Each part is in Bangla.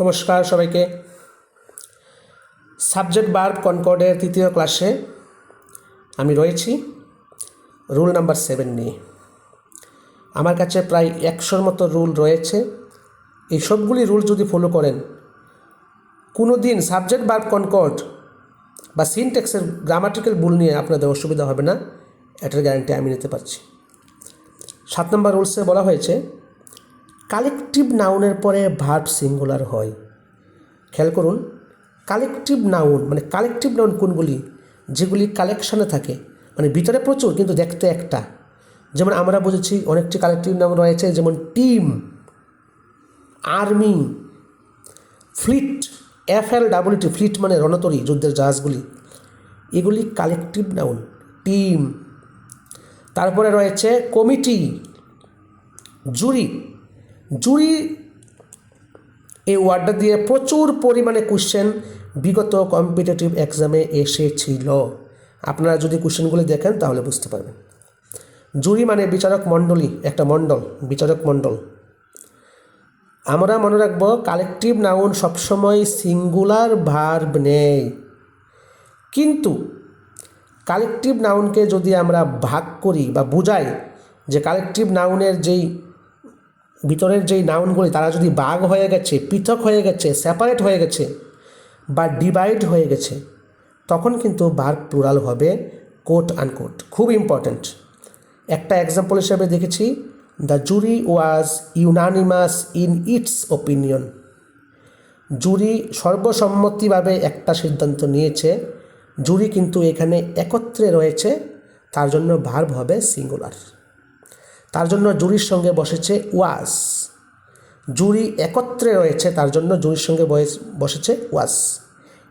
নমস্কার সবাইকে। সাবজেক্ট বার্ব কনকর্ডের তৃতীয় ক্লাসে আমি রয়েছি, রুল নাম্বার সেভেন নিয়ে। আমার কাছে প্রায় একশোর মতো রুল রয়েছে। এই সবগুলি রুল যদি ফলো করেন কোনো দিন সাবজেক্ট বার্ব কনকর্ড বা সিনটেক্সের গ্রামাটিক্যাল ভুল নিয়ে আপনাদের অসুবিধা হবে না, এটার গ্যারান্টি আমি নিতে পারছি। সাত নম্বর রুলসে বলা হয়েছে কালেকটিভ নাউনের পরে ভার্ব সিঙ্গুলার হয়। খেয়াল করুন, কালেকটিভ নাউন মানে কালেকটিভ নাউন কোনগুলি? যেগুলি কালেকশনে থাকে মানে ভিতরে প্রচুর, কিন্তু দেখতে একটা। যেমন আমরা বুঝেছি অনেকটি কালেকটিভ নাউন রয়েছে, যেমন team, army, fleet F L W T fleet মানে রণতরী, যুদ্ধের জাহাজগুলি। এগুলি কালেকটিভ নাউন, টিম। তারপরে রয়েছে কমিটি, জুরি জুরি এই ওয়ার্ডটা দিয়ে প্রচুর পরিমাণে কোশ্চেন বিগত কম্পিটিটিভ এক্সামে এসেছিল। আপনারা যদি কোশ্চেনগুলি দেখেন তাহলে বুঝতে পারবেন। জুরি মানে বিচারক মণ্ডলী, একটা মণ্ডল, বিচারক মণ্ডল। আমরা মনে রাখব কালেকটিভ নাউন সবসময় সিঙ্গুলার ভার্ব নেই। কিন্তু কালেকটিভ নাউনকে যদি আমরা ভাগ করি বা বুঝাই যে কালেকটিভ নাউনের যেই ভিতরের যেই নাউনগুলি, তারা যদি বাঘ হয়ে গেছে, পৃথক হয়ে গেছে সেপারেট হয়ে গেছে বা ডিভাইড হয়ে গেছে, তখন কিন্তু বার প্লুরাল হবে কোট আনকোট খুব ইম্পর্ট্যান্ট একটা এক্সাম্পল হিসেবে দেখেছি the jury was unanimous in its opinion jury সর্বসম্মতিভাবে একটা সিদ্ধান্ত নিয়েছে জুরি কিন্তু এখানে একত্রে রয়েছে, তার জন্য ভার্ব হবে সিঙ্গুলার তার জন্য জুরির সঙ্গে বসেছে ওয়াস। জুরি একত্রে রয়েছে, তার জন্য জুরির সঙ্গে বসেছে ওয়াস।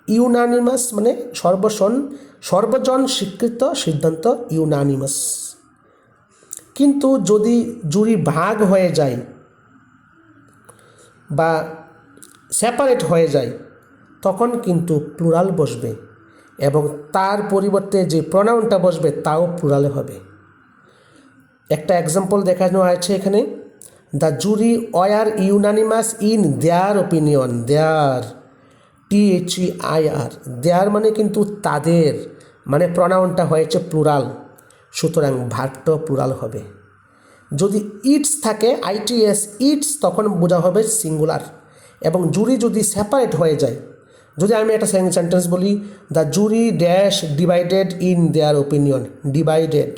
ইউনানিমাস মানে সর্বসন সর্বজন স্বীকৃত সিদ্ধান্ত ইউনানিমাস। কিন্তু যদি জুরি ভাগ হয়ে যায় বা সেপারেট হয়ে যায়, তখন কিন্তু প্লুরাল বসবে এবং তার পরিবর্তে যে প্রনাউনটা বসবে, তাও প্লুরালে হবে। একটা এক্সাম্পল দেখানো হয়েছে এখানে। The jury were unanimous in their opinion their T H E I R their মানে কিন্তু তাদের মানে প্রনাউনটা হয়েছে প্লুরাল সুতরাং ভার্বটাও প্লুরাল হবে। যদি ইটস থাকে আইটিএস ইটস তখন বোঝা হবে সিঙ্গুলার এবং জুরি যদি সেপারেট হয়ে যায়, যদি আমি একটা সেন্টেন্স বলি the jury dash divided in their opinion divided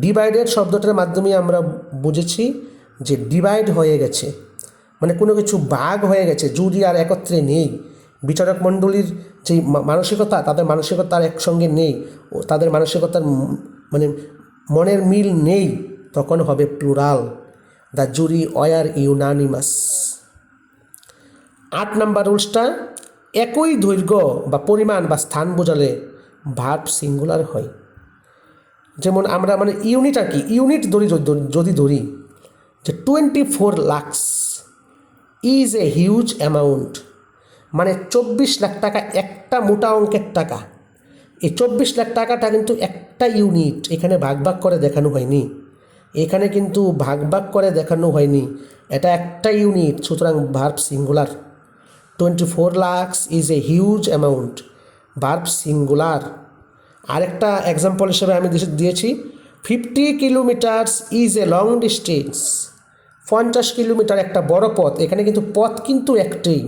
divided শব্দটার মাধ্যমে আমরা বুঝেছি যে ডিভাইড হয়ে গেছে। মানে কোনো কিছু ভাগ হয়ে গেছে জুরি আর একত্রে নেই। বিচারক মণ্ডলীর যেই মানসিকতা, তাদের মানসিকতা আর একসঙ্গে নেই, ও তাদের মানসিকতার মানে মনের মিল নেই, তখন হবে plural the jury were unanimous আট নাম্বার রুলসটা, একই দৈর্ঘ্য বা পরিমাণ বা স্থান বোঝালে ভার্ব সিঙ্গুলার হয়। যেমন আমরা মানে ইউনিট আর কি ইউনিট ধরি যদি ধরি, যে twenty four lakhs is a huge amount মানে চব্বিশ লাখ টাকা একটা মোটা অঙ্কের টাকা। এই চব্বিশ লাখ টাকাটা কিন্তু একটা ইউনিট এখানে ভাগ ভাগ করে দেখানো হয়নি। এখানে কিন্তু ভাগ ভাগ করে দেখানো হয়নি। এটা একটা ইউনিট সুতরাং verb singular twenty four lakhs is a huge amount verb singular আরেকটা এক্সাম্পল হিসেবে আমি দিয়েছি fifty kilometres is a long distance পঞ্চাশ কিলোমিটার একটা বড় পথ, এখানে কিন্তু পথ কিন্তু একটাই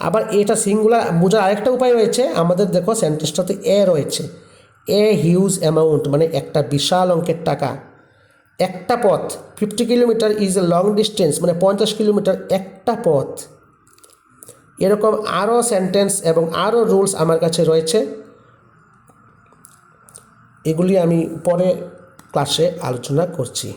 আবার এটা সিঙ্গুলার বোঝার আরেকটা উপায় রয়েছে, আমাদের দেখো সেন্টেন্সটাতে এ রয়েছে। এ হিউজ অ্যামাউন্ট মানে একটা বিশাল অঙ্কের টাকা। একটা পথ fifty kilometre is a long distance মানে পঞ্চাশ কিলোমিটার একটা পথ। এরকম আরও সেন্টেন্স এবং আরও রুলস আমার কাছে রয়েছে। এগুলি আমি পরে ক্লাসে আলোচনা করছি।